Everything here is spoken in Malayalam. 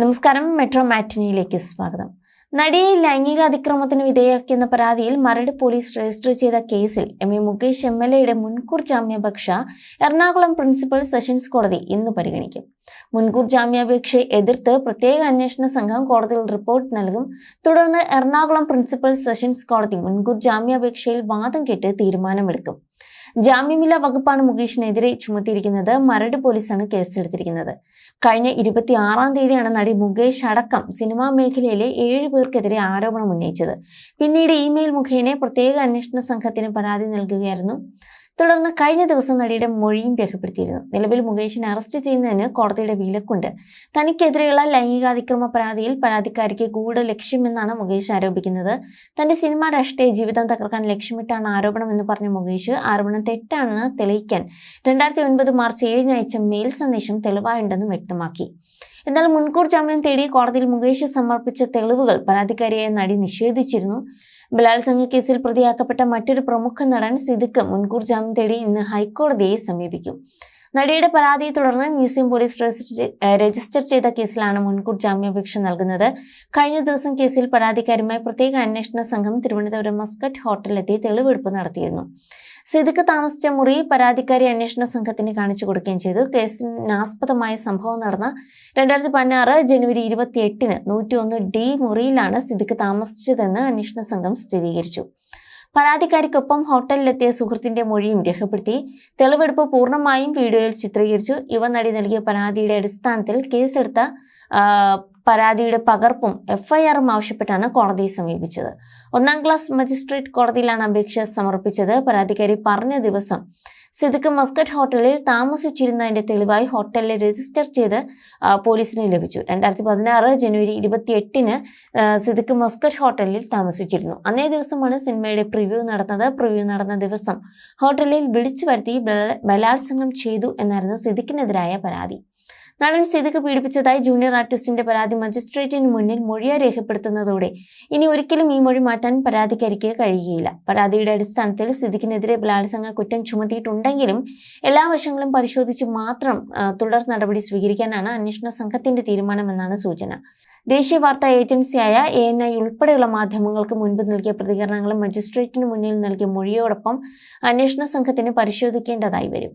നമസ്കാരം മെട്രോ മാറ്റിനിയിലേക്ക് സ്വാഗതം. നടിയെ ലൈംഗിക അതിക്രമത്തിന് വിധേയമാക്കിയെന്ന പരാതിയിൽ മരട് പോലീസ് രജിസ്റ്റർ ചെയ്ത കേസിൽ M A Mukesh M L എയുടെ മുൻകൂർ ജാമ്യാപേക്ഷ എറണാകുളം പ്രിൻസിപ്പൽ സെഷൻസ് കോടതി ഇന്ന് പരിഗണിക്കും. മുൻകൂർ ജാമ്യാപേക്ഷയെ എതിർത്ത് പ്രത്യേക അന്വേഷണ സംഘം കോടതിയിൽ റിപ്പോർട്ട് നൽകും. തുടർന്ന് എറണാകുളം പ്രിൻസിപ്പൽ സെഷൻസ് കോടതി മുൻകൂർ ജാമ്യാപേക്ഷയിൽ വാദം കേട്ട് തീരുമാനമെടുക്കും. ജാമ്യമില്ലാ വകുപ്പാണ് മുകേഷിനെതിരെ ചുമത്തിയിരിക്കുന്നത്. മരട് പോലീസാണ് കേസെടുത്തിരിക്കുന്നത്. കഴിഞ്ഞ ഇരുപത്തി ആറാം തീയതിയാണ് നടി മുകേഷ് അടക്കം സിനിമാ മേഖലയിലെ ഏഴ് പേർക്കെതിരെ ആരോപണം ഉന്നയിച്ചത്. പിന്നീട് ഇമെയിൽ മുഖേന പ്രത്യേക അന്വേഷണ സംഘത്തിന് പരാതി നൽകുകയായിരുന്നു. തുടർന്ന് കഴിഞ്ഞ ദിവസം നടിയുടെ മൊഴിയും രേഖപ്പെടുത്തിയിരുന്നു. നിലവിൽ മുകേഷിനെ അറസ്റ്റ് ചെയ്യുന്നതിന് കോടതിയുടെ വിലക്കുണ്ട്. തനിക്കെതിരെയുള്ള ലൈംഗികാതിക്രമ പരാതിയിൽ പരാതിക്കാരിക്ക് ഗൂഢ ലക്ഷ്യമെന്നാണ് മുകേഷ് ആരോപിക്കുന്നത്. തന്റെ സിനിമ രാഷ്ട്രീയ ജീവിതം തകർക്കാൻ ലക്ഷ്യമിട്ടാണ് ആരോപണം എന്ന് പറഞ്ഞ മുകേഷ് ആരോപണം തെറ്റാണെന്ന് തെളിയിക്കാൻ രണ്ടായിരത്തി ഒൻപത് മാർച്ച് ഏഴിന് അയച്ച മെയിൽ സന്ദേശം തെളിവായുണ്ടെന്നും വ്യക്തമാക്കി. എന്നാൽ മുൻകൂർ ജാമ്യം തേടി കോടതിയിൽ മുകേഷ് സമർപ്പിച്ച തെളിവുകൾ പരാതിക്കാരിയായ നടി നിഷേധിച്ചിരുന്നു. ബലാത്സംഗ കേസിൽ പ്രതിയാക്കപ്പെട്ട മറ്റൊരു പ്രമുഖ നടൻ സിദ്ദിഖ് മുൻകൂർ ജാമ്യം തേടി ഇന്ന് ഹൈക്കോടതിയെ സമീപിക്കും. നടിയുടെ പരാതിയെ തുടർന്ന് മ്യൂസിയം പോലീസ് രജിസ്റ്റർ ചെയ്ത കേസിലാണ് മുൻകൂർ ജാമ്യാപേക്ഷ നൽകുന്നത്. കഴിഞ്ഞ ദിവസം കേസിൽ പരാതിക്കാരുമായി പ്രത്യേക അന്വേഷണ സംഘം തിരുവനന്തപുരം മസ്കറ്റ് ഹോട്ടലിലെത്തി തെളിവെടുപ്പ് നടത്തിയിരുന്നു. സിദ്ദിഖ് താമസിച്ച മുറി പരാതിക്കാരി അന്വേഷണ സംഘത്തിന് കാണിച്ചു കൊടുക്കുകയും ചെയ്തു. കേസിനാസ്പദമായ സംഭവം നടന്ന രണ്ടായിരത്തി പതിനാറ് ജനുവരി ഇരുപത്തി എട്ടിന് നൂറ്റി ഒന്ന് ഡി മുറിയിലാണ് സിദ്ദിഖ് താമസിച്ചതെന്ന് അന്വേഷണ സംഘം സ്ഥിരീകരിച്ചു. പരാതിക്കാരിക്കൊപ്പം ഹോട്ടലിലെത്തിയ സുഹൃത്തിന്റെ മൊഴിയും രേഖപ്പെടുത്തി തെളിവെടുപ്പ് പൂർണമായും വീഡിയോയിൽ ചിത്രീകരിച്ചു. യുവനടി നൽകിയ പരാതിയുടെ അടിസ്ഥാനത്തിൽ കേസെടുത്ത പരാതിയുടെ പകർപ്പും എഫ്ഐആറും ആവശ്യപ്പെട്ടാണ് കോടതിയെ സമീപിച്ചത്. ഒന്നാം ക്ലാസ് മജിസ്ട്രേറ്റ് കോടതിയിലാണ് അപേക്ഷ സമർപ്പിച്ചത്. പരാതിക്കാരി പറഞ്ഞ ദിവസം സിദ്ദിഖ് മസ്കറ്റ് ഹോട്ടലിൽ താമസിച്ചിരുന്നതിന്റെ തെളിവായി ഹോട്ടലിൽ രജിസ്റ്റർ ചെയ്ത് പോലീസിന് ലഭിച്ചു. രണ്ടായിരത്തി പതിനാറ് ജനുവരി ഇരുപത്തി എട്ടിന് സിദ്ദിഖ് മസ്കറ്റ് ഹോട്ടലിൽ താമസിച്ചിരുന്നു. അന്നേ ദിവസമാണ് സിനിമയുടെ പ്രിവ്യൂ നടന്നത്. പ്രിവ്യൂ നടന്ന ദിവസം ഹോട്ടലിൽ വിളിച്ചു വരുത്തി ബല- ബലാത്സംഗം ചെയ്തു എന്നായിരുന്നു സിദ്ദിഖിനെതിരായ പരാതി. നടൻ സിദ്ദിഖ് പീഡിപ്പിച്ചതായി ജൂനിയർ ആർട്ടിസ്റ്റിന്റെ പരാതി മജിസ്ട്രേറ്റിന് മുന്നിൽ മൊഴിയായി രേഖപ്പെടുത്തുന്നതോടെ ഇനി ഒരിക്കലും ഈ മൊഴി മാറ്റാൻ പരാതിക്കാരിക്ക് കഴിയുകയില്ല. പരാതിയുടെ അടിസ്ഥാനത്തിൽ സിദ്ദിഖിനെതിരെ ബലാത്സംഗ കുറ്റം ചുമത്തിയിട്ടുണ്ടെങ്കിലും എല്ലാ വശങ്ങളും പരിശോധിച്ച് മാത്രം തുടർ നടപടി സ്വീകരിക്കാനാണ് അന്വേഷണ സംഘത്തിന്റെ തീരുമാനമെന്നാണ് സൂചന. ദേശീയ വാർത്താ ഏജൻസിയായ എ എൻ ഐ ഉൾപ്പെടെയുള്ള മാധ്യമങ്ങൾക്ക് മുൻപ് നൽകിയ പ്രതികരണങ്ങളും മജിസ്ട്രേറ്റിന് മുന്നിൽ നൽകിയ മൊഴിയോടൊപ്പം അന്വേഷണ സംഘത്തിന് പരിശോധിക്കേണ്ടതായി വരും.